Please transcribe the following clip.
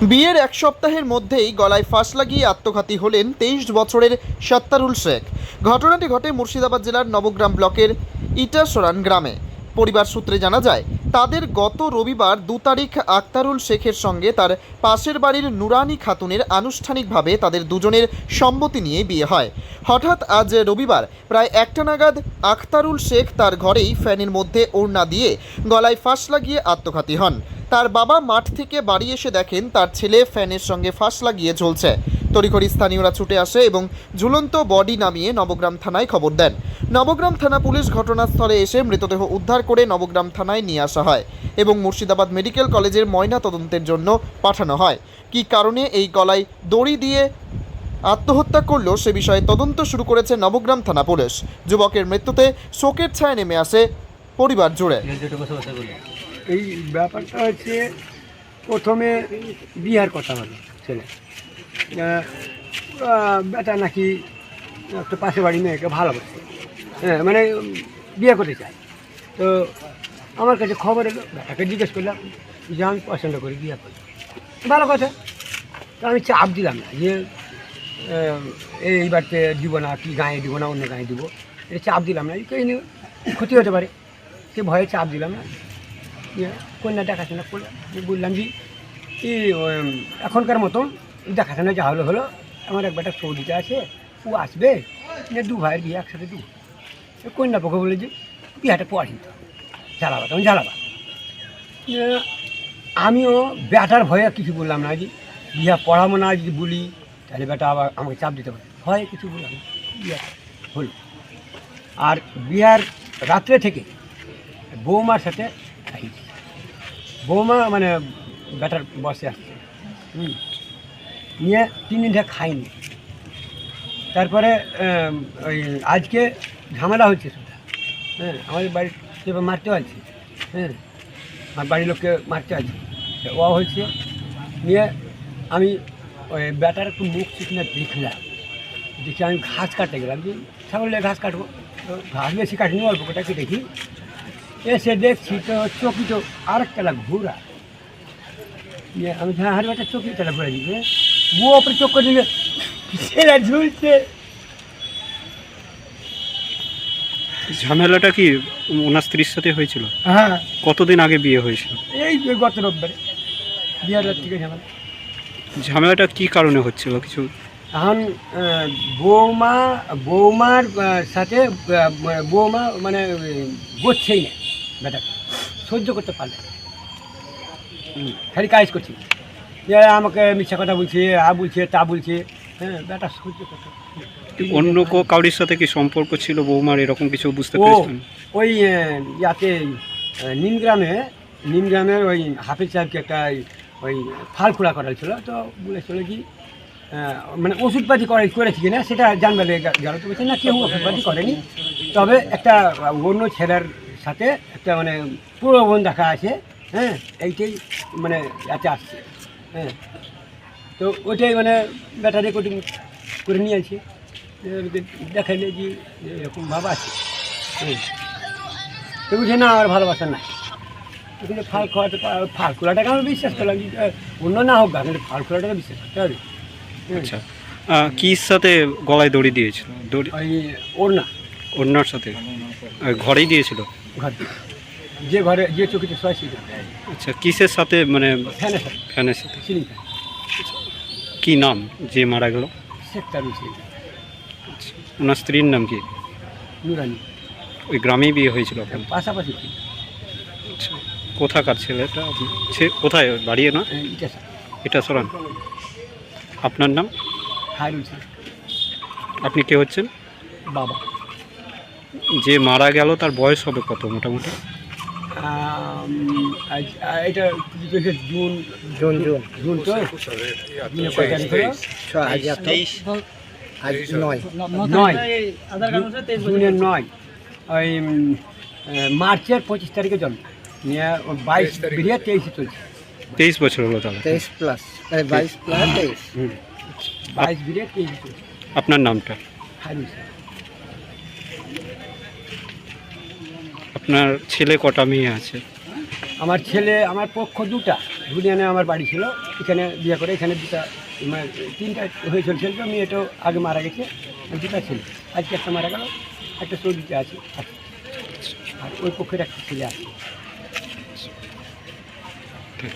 বিয়ের এক সপ্তাহের মধ্যেই গলায় ফাঁস লাগিয়ে আত্মঘাতী হলেন তেইশ বছরের সত্তারুল শেখ। ঘটনাটি ঘটে মুর্শিদাবাদ জেলার নবগ্রাম ব্লকের ইটাসরান গ্রামে। পরিবার সূত্রে জানা যায়, তাদের গত রবিবার দু তারিখ আক্তারুল শেখের সঙ্গে তার পাশের বাড়ির নুরানি খাতুনের আনুষ্ঠানিকভাবে তাদের দুজনের সম্মতি নিয়ে বিয়ে হয়। হঠাৎ আজ রবিবার প্রায় একটা নাগাদ আখতারুল শেখ তার ঘরেই ফ্যানের মধ্যে ওড়না দিয়ে গলায় ফাঁস লাগিয়ে আত্মঘাতী হন। তার বাবা মাঠ থেকে বাড়ি এসে দেখেন তার ছেলে ফ্যানের সঙ্গে ফাঁস লাগিয়ে ঝুলছে। তড়িঘড়ি স্থানীয়রা ছুটে আসে এবং ঝুলন্ত বডি নামিয়ে নবগ্রাম থানায় খবর দেন। নবগ্রাম থানা পুলিশ ঘটনাস্থলে এসে মৃতদেহ উদ্ধার করে নবগ্রাম থানায় নিয়ে আসা হয় এবং মুর্শিদাবাদ মেডিকেল কলেজের ময়না তদন্তের জন্য পাঠানো হয়। কী কারণে এই গলায় দড়ি দিয়ে আত্মহত্যা করল সে বিষয়ে তদন্ত শুরু করেছে নবগ্রাম থানা পুলিশ। যুবকের মৃত্যুতে শোকের ছায়া নেমে আসে পরিবার জুড়ে। এই ব্যাপারটা হচ্ছে প্রথমে বিয়ার কথা হলো ছেলে। বেটা নাকি একটা পাশে বাড়ি মেয়েকে ভালোবাসে। হ্যাঁ মানে বিয়ে করতে চায়। তো আমার কাছে খবর এলো বেটাকে জিজ্ঞেস করলাম যে আমি পছন্দ করি বিয়ে করি ভালো কথা। তো আমি চাপ দিলাম না যে আহ, এই বাড়িতে দিব না কি গায়ে দিব না অন্য গায়ে দিব। এটা চাপ দিলাম না। নিয়ে ক্ষতি হতে পারে। সে ভয়ে চাপ দিলাম না। কন্যা দেখাশোনা করলাম বললাম যে এখনকার মতন দেখাশোনা যা হলো হলো, আমার এক বেটা সৌদিতে আছে, ও আসবে দু ভাইয়ের বিয়ে, একসাথে দু। কন্যা পক্ষে বলে যে, বিয়েটা পড়া নিতে হবে জ্বালাবা তখন জ্বালাবা আমিও বেটার ভয়ে কিছু বললাম না, যে বিয়ে পড়াবো না যদি বলি, তাহলে বেটা আবার আমাকে চাপ দিতে পারে। ভয়ে কিছু বললাম। বিয়ে হলো। আর বিয়ার রাত্রে থেকে বৌমার সাথে খাইছি। বৌমা মানে ব্যাটার বসে আসছে। হুম। নিয়ে তিন দিন থেকে খাইনি। তারপরে ওই আজকে ঝামেলা হচ্ছে সেটা। হ্যাঁ আমাদের বাড়ির মারতে আছে হ্যাঁ আমার বাড়ির লোককে মারতে আছে ও হয়েছে। নিয়ে আমি ওই ব্যাটার একটু মুখ চিকনে দেখলাম। দেখি আমি ঘাস কাটতে গেলাম যে, ছাগলের ঘাস কাটবো। ঘাস বেশি কাটিনি, অল্প কটা দেখি এসে দেখছি তো চকি তো আরেক তেলা ঘোরা ইয়ে আমি হ্যাঁ হারি একটা চকি তেলা ঘুরে দিবে ও ওপরে চোখ করে দিলে ছেলে ঝুলছে। ঝামেলাটা কি? ওনার স্ত্রীর সাথে হয়েছিল? হ্যাঁ। কতদিন আগে বিয়ে হয়েছিল? এই যে গত রোববারে। বিহার থেকে ঝামেলা। ঝামেলাটা কি কারণে হচ্ছিল? কিছু এখন বৌমা বৌমার সাথে বৌমা মানে গোচ্ছেই না। বেটাকে সহ্য করতে পারলে। খালি কাজ করছি। যে আমাকে মিথ্যা কথা বলছে আ বলছে তা বলছে। হ্যাঁ বেটা সহ্য করতে অন্য কো কাউরির সাথে কি সম্পর্ক ছিল বৌমার এরকম কিছু বুঝতে পেরেছেন? ওই ইয়াতে নিমগ্রামে নিমগ্রামের ওই হাফিজ সাহেবকে একটা ওই- ফাল ফালকুড়া করা ছিল তো বলেছিল কি মানে ওষুধপাতি করে করেছি কিনা সেটা জানবে গেল। তো বলছে না কেউ ওষুধপাতি করেনি। তবে একটা অন্য ছেলের সাথে একটা মানে প্রলোভন দেখা আছে হ্যাঁ? এইটাই মানে এতে আসছে হ্যাঁ। তো ওইটাই মানে ব্যাটা রেকর্ডিং করে নিয়ে আছে দেখাইলে যে এরকম ভাবা আছে হুম। তো বুঝে না আমার ভালোবাসা নাই। কিন্তু ফাল খোয়াতে ফাল খোলাটাকে আমি বিশ্বাস করলাম যে অন্য না হোক কিন্তু ফাল খোলাটাকে বিশ্বাস করতে হবে হুম। আচ্ছা। কির সাথে গলায় দড়ি দিয়েছিল? দড়ি ওই ওর না অন্যর সাথে ঘরেই দিয়েছিল? ঘর যে ঘরে যে চকিতে শোয় সেই ঘরে। আচ্ছা কিসের সাথে মানে ফ্যানের সাথে। ফ্যানের সাথে? Ceiling fan. কি নাম যে মারা গেল? সেক্টার সিলিং ওনার স্ত্রীর নাম কি? নুরানি। ওই গ্রামেই বিয়ে হয়েছিল আপনার? পাশাপাশি। আচ্ছা কোথাকার ছেলেটা? ছে- কোথায়? বাড়িয়ে না? এই এটা সরান আপনার নাম? হাইরুল আপনি কে হচ্ছেন? বাবা। যে মারা গেল তার বয়স হবে কত মোটামুটি? এটা জুন জুন জুন। জুন তো? নয়। জুনের নয়। ওই মার্চের পঁচিশ তারিখে জন্ম। নিয়ে বাইশ বেরিয়ে তেইশে চলছে। তেইশ বছর হলো তাহলে। তেইশ প্লাস বাইশ প্লাস তেইশ। বাইশ বেরিয়ে তেইশে চলছে। আপনার নামটা? হাইরুল আপনার ছেলে কটা মেয়ে আছে? আমার ছেলে আমার পক্ষ দুটা। ধুনিয়ানে আমার বাড়ি ছিল এখানে বিয়ে করে এখানে দুটা মানে তিনটা হয়ে চলছিল তো মেয়েটাও আগে মারা গেছে দুটা ছিল। আজকে একটা মারা গেল একটা সৌদিতে আছে আর ওই পক্ষের একটা ছেলে আছে। ঠিক